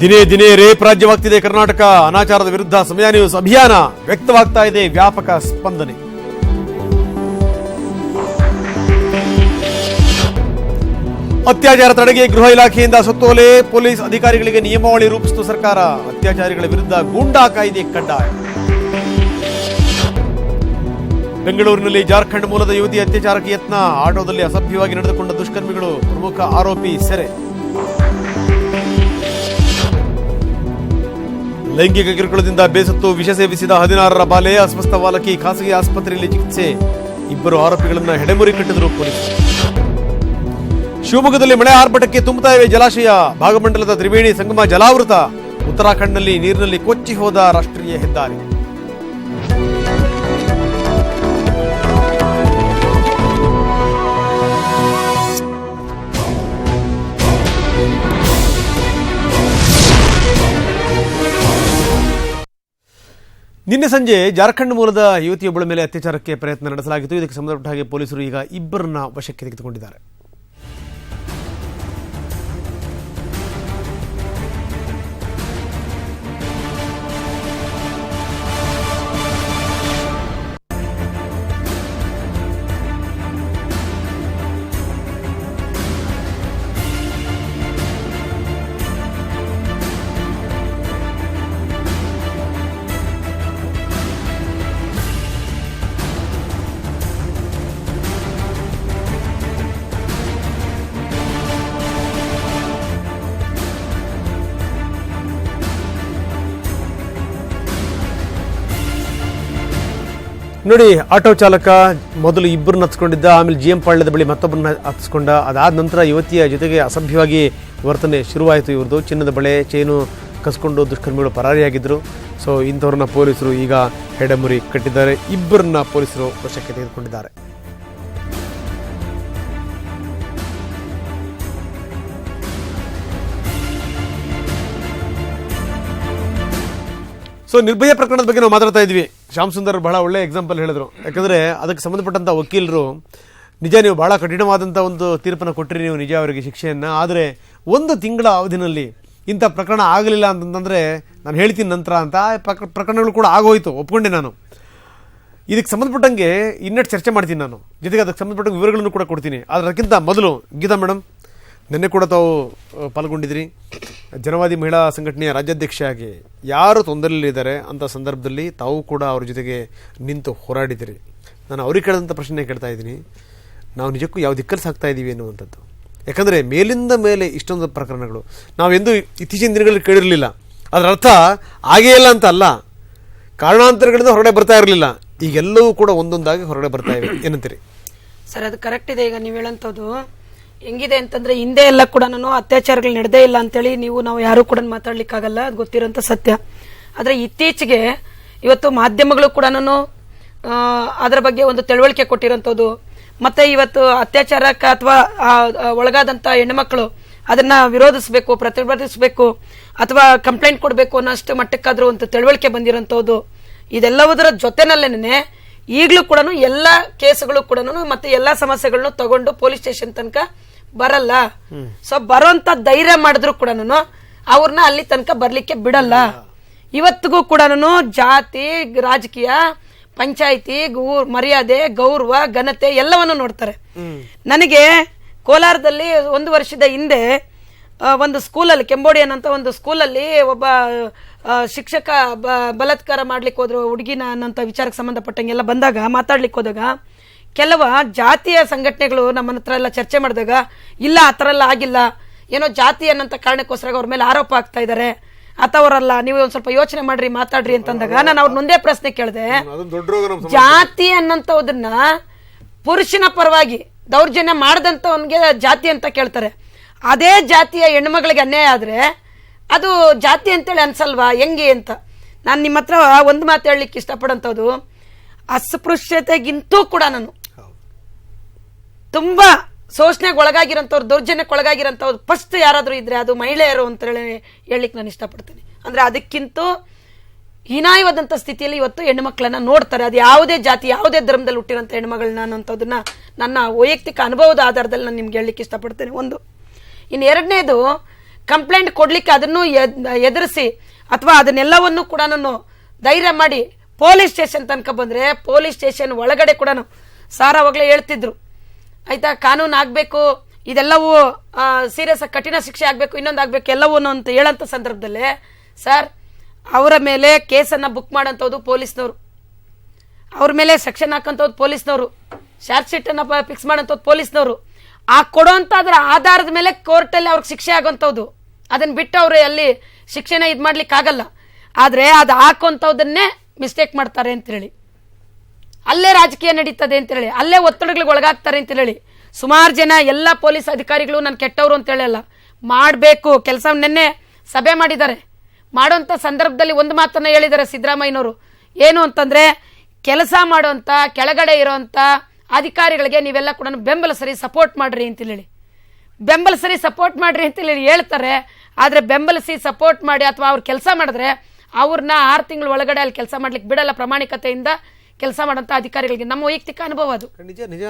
ದಿನೇ ದಿನೇ ರೇಪ್ ರಾಜ್ಯವಾಗ್ತಿದೆ ಕರ್ನಾಟಕ. ಅನಾಚಾರದ ವಿರುದ್ಧ ಸಮಯ ನ್ಯೂಸ್ ಅಭಿಯಾನ ವ್ಯಕ್ತವಾಗ್ತಾ ಇದೆ. ವ್ಯಾಪಕ ಸ್ಪಂದನೆ. ಅತ್ಯಾಚಾರ ತಡೆಗೆ ಗೃಹ ಇಲಾಖೆಯಿಂದ ಸುತ್ತೋಲೆ. ಪೊಲೀಸ್ ಅಧಿಕಾರಿಗಳಿಗೆ ನಿಯಮಾವಳಿ ರೂಪಿಸಿತು ಸರ್ಕಾರ. ಅತ್ಯಾಚಾರಿಗಳ ವಿರುದ್ಧ ಗೂಂಡಾ ಕಾಯ್ದೆ ಕಡ್ಡಾಯ. ಬೆಂಗಳೂರಿನಲ್ಲಿ ಜಾರ್ಖಂಡ್ ಮೂಲದ ಯುವತಿ ಅತ್ಯಾಚಾರಕ್ಕೆ ಯತ್ನ. ಆಟೋದಲ್ಲಿ ಅಸಭ್ಯವಾಗಿ ನಡೆದುಕೊಂಡ ದುಷ್ಕರ್ಮಿಗಳು ಪ್ರಮುಖ ಆರೋಪಿ ಸೆರೆ. ಲೈಂಗಿಕ ಕಿರುಕುಳದಿಂದ ಬೇಸತ್ತು, ವಿಷ ಸೇವಿಸಿದ ಹದಿನಾರರ ಬಾಲೆ ಅಸ್ವಸ್ಥ ಬಾಲಕಿ ಖಾಸಗಿ ಆಸ್ಪತ್ರೆಯಲ್ಲಿ ಚಿಕಿತ್ಸೆ. ಇಬ್ಬರು ಆರೋಪಿಗಳನ್ನು ಹೆಡೆಮುರಿ ಕಟ್ಟಿದರು ಪೊಲೀಸರು. ಶಿವಮೊಗ್ಗದಲ್ಲಿ ಮಳೆ ಆರ್ಭಟಕ್ಕೆ ತುಂಬುತ್ತಾ ಇವೆ ಜಲಾಶಯ. ಭಾಗಮಂಡಲದ ತ್ರಿವೇಣಿ ಸಂಗಮ ಜಲಾವೃತ. ಉತ್ತರಾಖಂಡ್ನಲ್ಲಿ ನೀರಿನಲ್ಲಿ ಕೊಚ್ಚಿ ಹೋದ ರಾಷ್ಟ್ರೀಯ ಹೆದ್ದಾರಿ. ನಿನ್ನೆ ಸಂಜೆ ಜಾರ್ಖಂಡ್ ಮೂಲದ ಯುವತಿಯೊಬ್ಬಳ ಮೇಲೆ ಅತ್ಯಾಚಾರಕ್ಕೆ ಪ್ರಯತ್ನ ನಡೆಸಲಾಗಿತ್ತು. ಇದಕ್ಕೆ ಸಂಬಂಧಪಟ್ಟ ಹಾಗೆ ಪೊಲೀಸರು ಈಗ ಇಬ್ಬರನ್ನ ವಶಕ್ಕೆ ತೆಗೆದುಕೊಂಡಿದ್ದಾರೆ. ನೋಡಿ, ಆಟೋ ಚಾಲಕ ಮೊದಲು ಇಬ್ಬರನ್ನ ಹತ್ಸ್ಕೊಂಡಿದ್ದ ಆಮೇಲೆ ಜಿ ಎಂ ಪಾಳ್ಯದ ಬಳಿ ಮತ್ತೊಬ್ಬರನ್ನ ಹತ್ಸ್ಕೊಂಡ. ಅದಾದ ನಂತರ ಯುವತಿಯ ಜೊತೆಗೆ ಅಸಭ್ಯವಾಗಿ ವರ್ತನೆ ಶುರುವಾಯಿತು ಇವ್ರದ್ದು. ಚಿನ್ನದ ಬಳೆ, ಚೈನು ಕಸ್ಕೊಂಡು ದುಷ್ಕರ್ಮಿಗಳು ಪರಾರಿಯಾಗಿದ್ದರು ಸೊ ಇಂಥವ್ರನ್ನ ಪೊಲೀಸರು ಈಗ ಹೆಡಮುರಿ ಕಟ್ಟಿದ್ದಾರೆ. ಇಬ್ಬರನ್ನ ಪೊಲೀಸರು ವಶಕ್ಕೆ ತೆಗೆದುಕೊಂಡಿದ್ದಾರೆ. ಸೊ ನಿರ್ಭಯ ಪ್ರಕರಣದ ಬಗ್ಗೆ ನಾವು ಮಾತಾಡ್ತಾ ಇದ್ವಿ. ಶ್ಯಾಮ್ ಸುಂದರ್ ಬಹಳ ಒಳ್ಳೆ ಎಕ್ಸಾಂಪಲ್ ಹೇಳಿದ್ರು. ಯಾಕಂದ್ರೆ ಅದಕ್ಕೆ ಸಂಬಂಧಪಟ್ಟಂತ ವಕೀಲರು, ನಿಜ ನೀವು ಬಹಳ ಕಠಿಣವಾದಂಥ ಒಂದು ತೀರ್ಪನ್ನು ಕೊಟ್ಟಿರಿ, ನೀವು ನಿಜ ಅವರಿಗೆ ಶಿಕ್ಷೆಯನ್ನ. ಆದರೆ ಒಂದು ತಿಂಗಳ ಅವಧಿನಲ್ಲಿ ಇಂಥ ಪ್ರಕರಣ ಆಗಲಿಲ್ಲ ಅಂತಂದ್ರೆ ನಾನು ಹೇಳ್ತೀನಿ ನಂತರ ಅಂತ ಪ್ರಕ- ಪ್ರಕರಣಗಳು ಕೂಡ ಆಗೋಯ್ತು. ಒಪ್ಕೊಂಡೆ ನಾನು. ಇದಕ್ಕೆ ಸಂಬಂಧಪಟ್ಟಂಗೆ ಇನ್ನಷ್ಟು ಚರ್ಚೆ ಮಾಡ್ತೀನಿ ನಾನು. ಜೊತೆಗೆ ಅದಕ್ಕೆ ಸಂಬಂಧಪಟ್ಟ ವಿವರಗಳನ್ನು ಕೂಡ ಕೊಡ್ತೀನಿ. ಆದರೆ ಅದಕ್ಕಿಂತ ಮೊದಲು, ಗೀತಾ ಮೇಡಮ್ ನಿನ್ನೆ ಕೂಡ ತಾವು ಪಾಲ್ಗೊಂಡಿದ್ರಿ. ಜನವಾದಿ ಮಹಿಳಾ ಸಂಘಟನೆಯ ರಾಜ್ಯಾಧ್ಯಕ್ಷೆಯಾಗಿ ಯಾರು ತೊಂದರೆಯಲ್ಲಿದ್ದಾರೆ ಅಂಥ ಸಂದರ್ಭದಲ್ಲಿ ತಾವು ಕೂಡ ಅವ್ರ ಜೊತೆಗೆ ನಿಂತು ಹೋರಾಡಿದಿರಿ. ನಾನು ಅವ್ರಿಗೆ ಕೇಳಿದಂಥ ಪ್ರಶ್ನೆ ಕೇಳ್ತಾ ಇದ್ದೀನಿ. ನಾವು ನಿಜಕ್ಕೂ ಯಾವ ದಿಕ್ಕಲ್ಲಿ ಸಾಕ್ತಾ ಇದ್ದೀವಿ ಅನ್ನುವಂಥದ್ದು. ಯಾಕಂದರೆ ಮೇಲಿಂದ ಮೇಲೆ ಇಷ್ಟೊಂದು ಪ್ರಕರಣಗಳು. ನಾವೆಂದೂ ಇತ್ತೀಚಿನ ದಿನಗಳಲ್ಲಿ ಕೇಳಿರಲಿಲ್ಲ. ಅದರ ಅರ್ಥ ಆಗೇ ಇಲ್ಲ ಅಂತ ಅಲ್ಲ. ಕಾರಣಾಂತರಗಳಿಂದ ಹೊರಗಡೆ ಬರ್ತಾ ಇರಲಿಲ್ಲ. ಈಗೆಲ್ಲವೂ ಕೂಡ ಒಂದೊಂದಾಗಿ ಹೊರಗಡೆ ಬರ್ತಾ ಇವೆ. ಏನಂತೀರಿ? ಸರ್, ಅದು ಕರೆಕ್ಟ್ ಇದೆ. ಈಗ ನೀವು ಹೇಳಂತದ್ದು ಹೆಂಗಿದೆ ಅಂತಂದ್ರೆ ಹಿಂದೆ ಎಲ್ಲ ಕೂಡ ನಾನು ಅತ್ಯಾಚಾರಗಳು ನಡೆದೇ ಇಲ್ಲ ಅಂತೇಳಿ ನೀವು, ನಾವು ಯಾರು ಕೂಡ ಮಾತಾಡ್ಲಿಕ್ಕಾಗಲ್ಲ. ಅದು ಗೊತ್ತಿರೋಂಥ ಸತ್ಯ. ಆದ್ರೆ ಇತ್ತೀಚೆಗೆ ಇವತ್ತು ಮಾಧ್ಯಮಗಳು ಕೂಡ ನಾನು ಅದರ ಬಗ್ಗೆ ಒಂದು ತಿಳುವಳಿಕೆ ಕೊಟ್ಟಿರೋಂಥದ್ದು. ಮತ್ತೆ ಇವತ್ತು ಅತ್ಯಾಚಾರಕ್ಕೆ ಅಥವಾ ಒಳಗಾದಂತ ಹೆಣ್ಣುಮಕ್ಕಳು ಅದನ್ನ ವಿರೋಧಿಸಬೇಕು, ಪ್ರತಿಭಟಿಸಬೇಕು, ಅಥವಾ ಕಂಪ್ಲೇಂಟ್ ಕೊಡಬೇಕು ಅನ್ನೋಷ್ಟು ಮಟ್ಟಕ್ಕಾದ್ರೂ ಒಂದು ತಿಳುವಳಿಕೆ ಬಂದಿರೋಂಥದ್ದು. ಇದೆಲ್ಲವುದರ ಜೊತೆನಲ್ಲೇನೆ ಈಗಲೂ ಕೂಡ ಎಲ್ಲ ಕೇಸುಗಳು ಕೂಡ ಮತ್ತೆ ಎಲ್ಲ ಸಮಸ್ಯೆಗಳನ್ನು ತಗೊಂಡು ಪೊಲೀಸ್ ಸ್ಟೇಷನ್ ತನಕ ಬರಲ್ಲ. ಸೊ ಬರೋಂತ ಧೈರ್ಯ ಮಾಡಿದ್ರು ಕೂಡ ಅವ್ರನ್ನ ಅಲ್ಲಿ ತನಕ ಬರ್ಲಿಕ್ಕೆ ಬಿಡಲ್ಲ. ಇವತ್ತಿಗೂ ಕೂಡ ಜಾತಿ ರಾಜಕೀಯ ಪಂಚಾಯಿತಿ ಊರ್ ಮರ್ಯಾದೆ ಗೌರವ ಘನತೆ ಎಲ್ಲವನ್ನು ನೋಡ್ತಾರೆ. ನನಗೆ ಕೋಲಾರದಲ್ಲಿ ಒಂದು ವರ್ಷದ ಹಿಂದೆ ಒಂದು ಸ್ಕೂಲಲ್ಲಿ ಕೆಂಬೋಡಿಯನ್ ಅಂತ ಒಂದು ಸ್ಕೂಲಲ್ಲಿ ಒಬ್ಬ ಶಿಕ್ಷಕ ಬ- ಬಲಾತ್ಕಾರ ಮಾಡ್ಲಿಕ್ಕೆ ಹೋದ್ರು ಹುಡುಗಿನ ಅನ್ನೋಂಥ ವಿಚಾರಕ್ಕೆ ಸಂಬಂಧಪಟ್ಟಂಗೆಲ್ಲ ಬಂದಾಗ ಮಾತಾಡ್ಲಿಕ್ಕೆ ಹೋದಾಗ ಕೆಲವ ಜಾತಿಯ ಸಂಘಟನೆಗಳು ನಮ್ಮ ಹತ್ರ ಎಲ್ಲ ಚರ್ಚೆ ಮಾಡಿದಾಗ ಇಲ್ಲ ಆ ಥರ ಎಲ್ಲ ಆಗಿಲ್ಲ ಏನೋ ಜಾತಿ ಅನ್ನೋಂಥ ಕಾರಣಕ್ಕೋಸ್ಕರ ಅವ್ರ ಮೇಲೆ ಆರೋಪ ಆಗ್ತಾ ಇದ್ದಾರೆ ಅಥವರಲ್ಲ ನೀವು ಒಂದು ಸ್ವಲ್ಪ ಯೋಚನೆ ಮಾಡ್ರಿ ಮಾತಾಡ್ರಿ ಅಂತಂದಾಗ ನಾನು ಅವ್ರ ಒಂದೇ ಪ್ರಶ್ನೆ ಕೇಳಿದೆ. ಜಾತಿ ಅನ್ನಂತವುದನ್ನ ಪುರುಷನ ಪರವಾಗಿ ದೌರ್ಜನ್ಯ ಮಾಡದಂತವನ್ಗೆ ಜಾತಿ ಅಂತ ಕೇಳ್ತಾರೆ. ಅದೇ ಜಾತಿಯ ಹೆಣ್ಮಗಳಿಗೆ ಅನ್ಯಾಯ ಆದರೆ ಅದು ಜಾತಿ ಅಂತೇಳಿ ಅನ್ಸಲ್ವಾ ಹೆಂಗೆ ಅಂತ. ನಾನು ನಿಮ್ಮ ಹತ್ರ ಒಂದು ಮಾತು ಹೇಳಲಿಕ್ಕೆ ಇಷ್ಟಪಡೋಂಥದ್ದು ಅಸ್ಪೃಶ್ಯತೆಗಿಂತೂ ಕೂಡ ನಾನು ತುಂಬಾ ಶೋಷಣೆಗೆ ಒಳಗಾಗಿರೋಂಥವ್ರು ದೌರ್ಜನ್ಯಕ್ಕೆ ಒಳಗಾಗಿರೋಂಥವ್ರು ಫಸ್ಟ್ ಯಾರಾದರೂ ಇದ್ರೆ ಅದು ಮಹಿಳೆಯರು ಅಂತ ಹೇಳಿ ಹೇಳಲಿಕ್ಕೆ ನಾನು ಇಷ್ಟಪಡ್ತೀನಿ. ಅಂದರೆ ಅದಕ್ಕಿಂತ ಹೀನಾಯವಾದಂಥ ಸ್ಥಿತಿಯಲ್ಲಿ ಇವತ್ತು ಹೆಣ್ಣುಮಕ್ಕಳನ್ನ ನೋಡ್ತಾರೆ. ಅದು ಯಾವುದೇ ಜಾತಿ, ಯಾವುದೇ ಧರ್ಮದಲ್ಲಿ ಹುಟ್ಟಿರೋಂಥ ಹೆಣ್ಮಗಳನ್ನ ಅನ್ನೋಂಥದ್ದನ್ನ ನನ್ನ ವೈಯಕ್ತಿಕ ಅನುಭವದ ಆಧಾರದಲ್ಲಿ ನಾನು ನಿಮ್ಗೆ ಹೇಳಲಿಕ್ಕೆ ಇಷ್ಟಪಡ್ತೇನೆ. ಒಂದು. ಇನ್ನು ಎರಡನೇದು ಕಂಪ್ಲೇಂಟ್ ಕೊಡಲಿಕ್ಕೆ ಅದನ್ನು ಎದುರಿಸಿ ಅಥವಾ ಅದನ್ನೆಲ್ಲವನ್ನು ಕೂಡ ನಾನು ಧೈರ್ಯ ಮಾಡಿ ಪೊಲೀಸ್ ಸ್ಟೇಷನ್ ತನಕ ಬಂದರೆ ಪೊಲೀಸ್ ಸ್ಟೇಷನ್ ಒಳಗಡೆ ಕೂಡ ಸಾರಾವಾಗಲೇ ಹೇಳ್ತಿದ್ರು. ಆಯ್ತಾ? ಕಾನೂನು ಆಗಬೇಕು, ಇದೆಲ್ಲವೂ ಸೀರಿಯಸ್ ಕಠಿಣ ಶಿಕ್ಷೆ ಆಗಬೇಕು, ಇನ್ನೊಂದು ಆಗಬೇಕು ಎಲ್ಲವೂ ಅಂತ ಹೇಳಂತ ಸಂದರ್ಭದಲ್ಲೇ, ಸರ್, ಅವರ ಮೇಲೆ ಕೇಸನ್ನ ಬುಕ್ ಮಾಡೋಂಥದ್ದು ಪೊಲೀಸ್ನವರು. ಅವ್ರ ಮೇಲೆ ಸೆಕ್ಷನ್ ಹಾಕೋಂಥದ್ದು ಪೊಲೀಸ್ನವರು. ಚಾರ್ಜ್ ಶೀಟ್ ಅನ್ನ ಫಿಕ್ಸ್ ಮಾಡೋಂಥದ್ದು ಪೊಲೀಸ್ನವರು. ಆ ಕೊಡೋಂಥ ಅದರ ಆಧಾರದ ಮೇಲೆ ಕೋರ್ಟಲ್ಲಿ ಅವ್ರಿಗೆ ಶಿಕ್ಷೆ ಆಗೋಂಥದ್ದು ಅದನ್ನ ಬಿಟ್ಟು ಅವರು ಅಲ್ಲಿ ಶಿಕ್ಷೆನ ಇದು ಮಾಡ್ಲಿಕ್ಕೆ ಆಗಲ್ಲ ಆದ್ರೆ ಅದು ಹಾಕೋಂಥದ್ದನ್ನೇ ಮಿಸ್ಟೇಕ್ ಮಾಡ್ತಾರೆ ಅಂತ ಹೇಳಿ ಅಲ್ಲೇ ರಾಜಕೀಯ ನಡೀತದೆ ಅಂತ ಹೇಳಿ, ಅಲ್ಲೇ ಒತ್ತಡಗಳಿಗೆ ಒಳಗಾಗ್ತಾರೆ ಅಂತ ಹೇಳಿ. ಸುಮಾರು ಜನ ಎಲ್ಲ ಪೊಲೀಸ್ ಅಧಿಕಾರಿಗಳು ನಾನು ಕೆಟ್ಟವರು ಅಂತ ಹೇಳಲ್ಲ. ಮಾಡಬೇಕು ಕೆಲಸ ನಿನ್ನೆ ಸಭೆ ಮಾಡಿದ್ದಾರೆ. ಮಾಡೋಂಥ ಸಂದರ್ಭದಲ್ಲಿ ಒಂದು ಮಾತನ್ನು ಹೇಳಿದ್ದಾರೆ ಸಿದ್ದರಾಮಯ್ಯನವರು. ಏನು ಅಂತಂದರೆ, ಕೆಲಸ ಮಾಡೋಂಥ ಕೆಳಗಡೆ ಇರೋಂಥ ಅಧಿಕಾರಿಗಳಿಗೆ ನೀವೆಲ್ಲ ಕೂಡ ಬೆಂಬಲ ಸರಿ ಸಪೋರ್ಟ್ ಮಾಡಿರಿ ಅಂತ ಹೇಳಿ. ಸರಿ ಸಪೋರ್ಟ್ ಮಾಡಿರಿ ಅಂತ ಹೇಳಿ ಹೇಳ್ತಾರೆ, ಆದರೆ ಬೆಂಬಲಿಸಿ ಸಪೋರ್ಟ್ ಮಾಡಿ ಅಥವಾ ಅವ್ರು ಕೆಲಸ ಮಾಡಿದ್ರೆ ಅವ್ರನ್ನ ಆರು ತಿಂಗಳ ಒಳಗಡೆ ಅಲ್ಲಿ ಕೆಲಸ ಮಾಡ್ಲಿಕ್ಕೆ ಬಿಡಲ್ಲ ಪ್ರಾಮಾಣಿಕತೆಯಿಂದ. ಕೆಲಸ ಮಾಡೋಂಥ ಅಧಿಕಾರಿಗಳಿಗೆ ನಮ್ಮ ವೈಯಕ್ತಿಕ ಅನುಭವ ಅದು. ನಿಜ ನಿಜ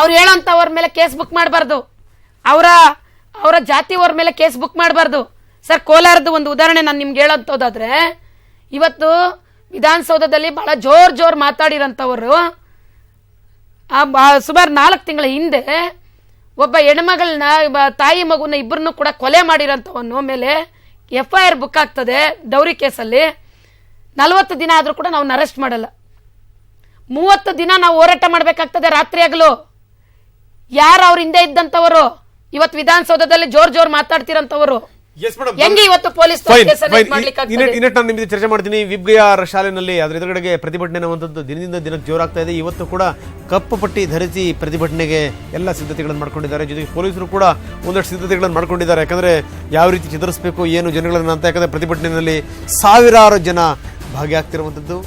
ಅವ್ರ ಹೇಳೋಂಥವ್ರ ಮೇಲೆ ಕೇಸ್ ಬುಕ್ ಮಾಡಬಾರ್ದು. ಅವರ ಅವರ ಜಾತಿಯವ್ರ ಮೇಲೆ ಕೇಸ್ ಬುಕ್ ಮಾಡಬಾರ್ದು. ಸರ್ ಕೋಲಾರದ ಒಂದು ಉದಾಹರಣೆ ನಾನು ನಿಮ್ಗೆ ಹೇಳೋಂಥದ್ದಾದ್ರೆ ಇವತ್ತು ವಿಧಾನಸೌಧದಲ್ಲಿ ಬಹಳ ಜೋರು ಜೋರು ಮಾತಾಡಿರೋಂಥವ್ರು ಸುಮಾರು ನಾಲ್ಕು ತಿಂಗಳ ಹಿಂದೆ ಒಬ್ಬ ಹೆಣ್ಮಗಳನ್ನ ತಾಯಿ ಮಗುನ ಇಬ್ಬರನ್ನು ಕೂಡ ಕೊಲೆ ಮಾಡಿರೋಂಥವನ್ನು ಮೇಲೆ ಎಫ್ ಐ ಆರ್ ಬುಕ್ ಆಗ್ತದೆ ಡೌರಿ ಕೇಸಲ್ಲಿ. ನಲವತ್ತು ದಿನ ಆದರೂ ಕೂಡ ನಾವು ಅರೆಸ್ಟ್ ಮಾಡಲ್ಲ. ಮೂವತ್ತು ದಿನ ನಾವು ಹೋರಾಟ ಮಾಡಬೇಕಾಗ್ತದೆ ರಾತ್ರಿ ಹಗಲು. ಯಾರು ಅವ್ರ ಹಿಂದೆ ಇದ್ದಂಥವರು? ಇವತ್ತು ವಿಧಾನಸೌಧದಲ್ಲಿ ಜೋರ್ ಜೋರ್ ಮಾತಾಡ್ತಿರಂತವರು. ಹೆಂಗೆ ಇವತ್ತು ಪೊಲೀಸ್ ನಿಮ್ಗೆ ಚರ್ಚೆ ಮಾಡ್ತೀನಿ. ವಿಬ್ಗಯಾರ್ ಶಾಲೆಯಲ್ಲಿ ಅದ್ರ ಎದುರುಗಡೆಗೆ ಪ್ರತಿಭಟನೆ ಅನ್ನುವಂಥದ್ದು ದಿನದಿಂದ ದಿನಕ್ಕೆ ಜೋರಾಗ್ತಾ ಇದೆ. ಇವತ್ತು ಕೂಡ ಕಪ್ಪು ಪಟ್ಟಿ ಧರಿಸಿ ಪ್ರತಿಭಟನೆಗೆ ಎಲ್ಲ ಸಿದ್ಧತೆಗಳನ್ನು ಮಾಡ್ಕೊಂಡಿದ್ದಾರೆ. ಜೊತೆಗೆ ಪೊಲೀಸರು ಕೂಡ ಒಂದಷ್ಟು ಸಿದ್ಧತೆಗಳನ್ನು ಮಾಡ್ಕೊಂಡಿದ್ದಾರೆ. ಯಾಕಂದ್ರೆ ಯಾವ ರೀತಿ ಚಿತ್ರಿಸಬೇಕು ಏನು ಜನಗಳನ್ನು ಅಂತ ಯಾಕಂದ್ರೆ ಪ್ರತಿಭಟನೆಯಲ್ಲಿ ಸಾವಿರಾರು ಜನ ಭಾಗಿಯಾಗ್ತಿರುವಂಥದ್ದು.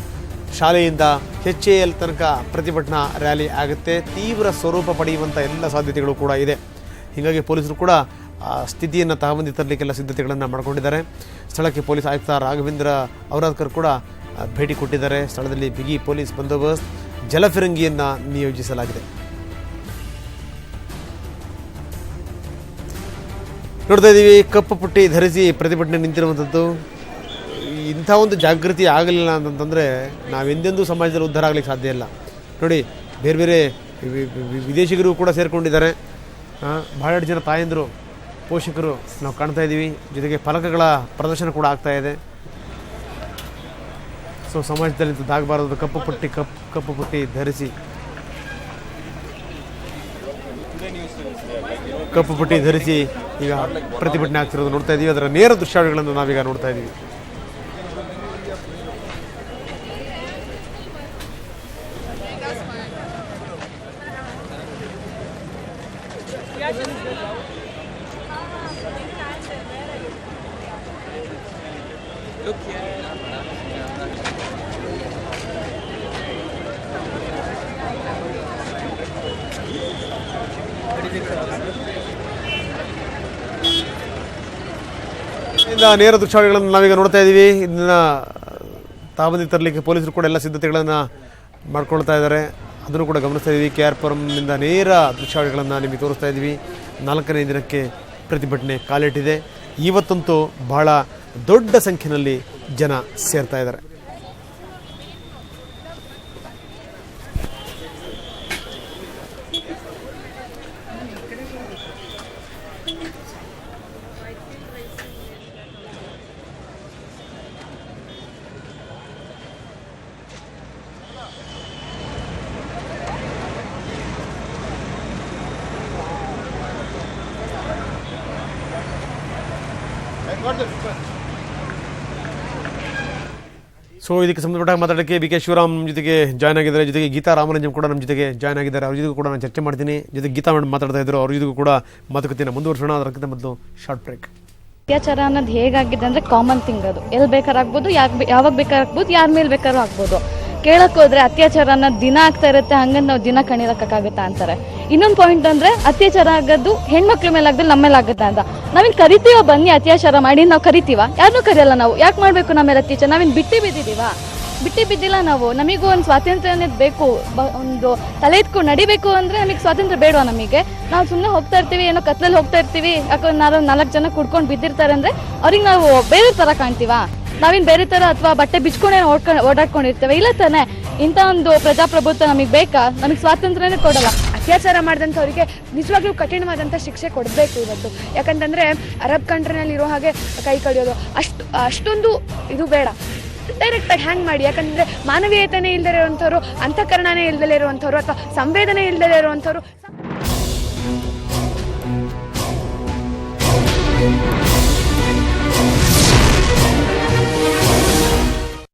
ಶಾಲೆಯಿಂದ ಎಚ್ ಎ ಎಲ್ ತನಕ ಪ್ರತಿಭಟನಾ ರ್ಯಾಲಿ ಆಗುತ್ತೆ. ತೀವ್ರ ಸ್ವರೂಪ ಪಡೆಯುವಂಥ ಎಲ್ಲ ಸಾಧ್ಯತೆಗಳು ಕೂಡ ಇದೆ. ಹೀಗಾಗಿ ಪೊಲೀಸರು ಕೂಡ ಸ್ಥಿತಿಯನ್ನು ತಹಬಂದಿ ತರಲಿಕ್ಕೆಲ್ಲ ಸಿದ್ಧತೆಗಳನ್ನು ಮಾಡಿಕೊಂಡಿದ್ದಾರೆ. ಸ್ಥಳಕ್ಕೆ ಪೊಲೀಸ್ ಆಯುಕ್ತ ರಾಘವೇಂದ್ರ ಔರಾದ್ಕರ್ ಕೂಡ ಭೇಟಿ ಕೊಟ್ಟಿದ್ದಾರೆ. ಸ್ಥಳದಲ್ಲಿ ಬಿಗಿ ಪೊಲೀಸ್ ಬಂದೋಬಸ್ತ್ ಜಲಫಿರಂಗಿಯನ್ನು ನಿಯೋಜಿಸಲಾಗಿದೆ. ನೋಡ್ತಾ ಇದ್ದೀವಿ ಕಪ್ಪು ಪುಟ್ಟಿ ಧರಿಸಿ ಪ್ರತಿಭಟನೆ ನಿಂತಿರುವಂಥದ್ದು ಇಂಥ ಒಂದು ಜಾಗೃತಿ ಆಗಲಿಲ್ಲ ಅಂತಂತಂದರೆ ನಾವೆಂದೆಂದೂ ಸಮಾಜದಲ್ಲಿ ಉದ್ಧಾರ ಆಗಲಿಕ್ಕೆ ಸಾಧ್ಯ ಇಲ್ಲ. ನೋಡಿ, ಬೇರೆ ಬೇರೆ ವಿದೇಶಿಗರು ಕೂಡ ಸೇರಿಕೊಂಡಿದ್ದಾರೆ. ಭಾಳಷ್ಟು ಜನ ತಾಯಂದರು, ಪೋಷಕರು ನಾವು ಕಾಣ್ತಾ ಇದ್ದೀವಿ ಜೊತೆಗೆ ಫಲಕಗಳ ಪ್ರದರ್ಶನ ಕೂಡ ಆಗ್ತಾ ಇದೆ. ಸೊ ಸಮಾಜದಲ್ಲಿ ಇಂಥದ್ದಾಗಬಾರದು ಕಪ್ಪು ಪಟ್ಟಿ, ಕಪ್, ಕಪ್ಪು ಪಟ್ಟಿ ಧರಿಸಿ. ಕಪ್ಪು ಪಟ್ಟಿ ಧರಿಸಿ ಈಗ ಪ್ರತಿಭಟನೆ ಆಗ್ತಿರೋದು ನೋಡ್ತಾ ಇದ್ದೀವಿ ಅದರ ನೇರ ದೃಶ್ಯಾವಳಿಗಳನ್ನು ನಾವೀಗ ನೋಡ್ತಾ ಇದ್ದೀವಿ ಇಂದ ನೇರ ದೃಶ್ಯಾವಳಿಗಳನ್ನು ನಾವೀಗ ನೋಡ್ತಾ ಇದ್ದೀವಿ. ಇದನ್ನ ತಾಬಂದಿ ತರಲಿಕ್ಕೆ ಪೊಲೀಸರು ಕೂಡ ಎಲ್ಲ ಸಿದ್ಧತೆಗಳನ್ನು ಮಾಡ್ಕೊಳ್ತಾ ಇದ್ದಾರೆ. ಅದನ್ನು ಕೂಡ ಗಮನಿಸ್ತಾ ಇದ್ದೀವಿ. ಕೆ ಆರ್ ಪುರಂನಿಂದ ನೇರ ದೃಶ್ಯಾವಳಿಗಳನ್ನು ನಿಮಗೆ ತೋರಿಸ್ತಾ ಇದ್ದೀವಿ. ನಾಲ್ಕನೇ ದಿನಕ್ಕೆ ಪ್ರತಿಭಟನೆ ಕಾಲಿಟ್ಟಿದೆ. ಇವತ್ತಂತೂ ಬಹಳ ದೊಡ್ಡ ಸಂಖ್ಯೆಯಲ್ಲಿ ಜನ ಸೇರ್ತಾ ಇದ್ದಾರೆ. ಸೊ ಇದಕ್ಕೆ ಸಂಬಂಧಪಟ್ಟ ಮಾತಾಡೋಕ್ಕೆ ಬಿ ಕೆ ಶಿವರಾಮ್ ಜೊತೆಗೆ ಜಾಯ್ನ್ ಆಗಿದ್ದಾರೆ. ಜೊತೆಗೆ ಗೀತಾ ರಾಮರಂಜನ್ ಕೂಡ ನಮ್ಮ ಜೊತೆಗೆ ಜಾಯ್ನ್ ಆಗಿದ್ದಾರೆ. ಅವ್ರ ಜೊತೆಗೂ ಕೂಡ ನಾನು ಚರ್ಚೆ ಮಾಡ್ತೀನಿ. ಜೊತೆಗೆ ಗೀತಾ ಮೇಡಮ್ ಮಾತಾಡ್ತಾ ಇದ್ರು. ಅವ್ರ ಜೊತೆಗೂ ಕೂಡ ಮಾತುಕತೆಯನ್ನು ಮುಂದುವರ್ಸೋಣ. ಅದಕ್ಕಿಂತ ಮೊದಲು ಶಾರ್ಟ್ ಬ್ರೇಕ್ ಅತ್ಯಾಚಾರ ಅನ್ನೋದು ಹೇಗಾಗಿದೆ ಅಂದರೆ ಕಾಮನ್ ಥಿಂಗ್ ಅದು. ಎಲ್ಲಿ ಬೇಕಾದ್ರೂ ಆಗ್ಬೋದು ಯಾಕ್ ಯಾವಾಗ ಬೇಕಾದ್ರೂ ಆಗ್ಬೋದು, ಯಾರ ಮೇಲೆ ಬೇಕಾದ್ರೂ ಆಗ್ಬೋದು. ಕೇಳಕ್ ಹೋದ್ರೆ ಅತ್ಯಾಚಾರ ಅನ್ನೋದು ದಿನ ಆಗ್ತಾ ಇರುತ್ತೆ, ಹಂಗಂದ್ ನಾವು ದಿನ ಕಣಿಲಕ್ಕಾಗತ್ತಾ ಅಂತಾರೆ. ಇನ್ನೊಂದು ಪಾಯಿಂಟ್ ಅಂದ್ರೆ ಅತ್ಯಾಚಾರ ಆಗೋದು ಹೆಣ್ಮಕ್ಳ ಮೇಲೆ ಆಗದ್ ನಮ್ಮ ಮೇಲೆ ಆಗುತ್ತೆ ಅಂತ. ನಾವಿನ್ ಕರಿತೀವ ಬನ್ನಿ ಅತ್ಯಾಚಾರ ಮಾಡಿ, ನಾವು ಕರಿತೀವ? ಯಾರನ್ನೂ ಕರೆಯಲ್ಲ ನಾವು. ಯಾಕೆ ಮಾಡ್ಬೇಕು ನಮ್ಮ ಮೇಲೆ ಅತ್ಯಾಚಾರ? ನಾವಿನ್ ಬಿಟ್ಟಿ ಬಿದ್ದಿದೀವ? ಬಿಟ್ಟಿ ಬಿದ್ದಿಲ್ಲ ನಾವು. ನಮಗೂ ಒಂದು ಸ್ವಾತಂತ್ರ್ಯ ಅನ್ನೋದು ಬೇಕು ಒಂದು ತಲೆ ಎತ್ಕೊಂಡು ನಡಿಬೇಕು ಅಂದ್ರೆ ನಮಗೆ ಸ್ವಾತಂತ್ರ್ಯ ಬೇಡವಾ ನಮಗೆ? ನಾವು ಸುಮ್ಮನೆ ಹೋಗ್ತಾ ಇರ್ತೀವಿ, ಏನೋ ಕತ್ಲಲ್ಲಿ ಹೋಗ್ತಾ ಇರ್ತೀವಿ ಯಾಕಂದ್ರೆ ನಾಲ್ಕು ಜನ ಕುಡ್ಕೊಂಡು ಬಿದ್ದಿರ್ತಾರೆ ಅಂದ್ರೆ ಅವ್ರಿಗೆ ನಾವು ಬೇರೆ ತರ ಕಾಣ್ತೀವಾ? ನಾವೇನ್ ಬೇರೆ ತರ ಅಥವಾ ಬಟ್ಟೆ ಬಿಚ್ಕೊಂಡೇ ಓಡಾಡ್ಕೊಂಡಿರ್ತೇವೆ. ಇಲ್ಲ ತಾನೆ, ಇಂಥ ಒಂದು ಪ್ರಜಾಪ್ರಭುತ್ವ ನಮಗೆ ಬೇಕಾ? ನಮಗೆ ಸ್ವಾತಂತ್ರ್ಯನೇ ಕೊಡಲ್ಲ. ಅತ್ಯಾಚಾರ ಮಾಡಿದಂಥವ್ರಿಗೆ ನಿಜವಾಗ್ಲೂ ಕಠಿಣವಾದಂಥ ಶಿಕ್ಷೆ ಕೊಡಬೇಕು ಇವತ್ತು. ಯಾಕಂತಂದ್ರೆ ಅರಬ್ ಕಂಟ್ರಿನಲ್ಲಿ ಇರೋ ಹಾಗೆ ಕೈ ಕಡಿಯೋದು ಅಷ್ಟು, ಅಷ್ಟೊಂದು ಇದು ಬೇಡ. ಡೈರೆಕ್ಟ್ ಆಗಿ ಹ್ಯಾಂಗ್ ಮಾಡಿ. ಯಾಕಂದ್ರೆ ಮಾನವೀಯತೆನೇ ಇಲ್ಲದೆ ಇರುವಂಥವ್ರು, ಅಂತಃಕರಣನೇ ಇಲ್ದಲೇ ಇರುವಂಥವ್ರು, ಅಥವಾ ಸಂವೇದನೆ ಇಲ್ದಲೇ ಇರುವಂಥವ್ರು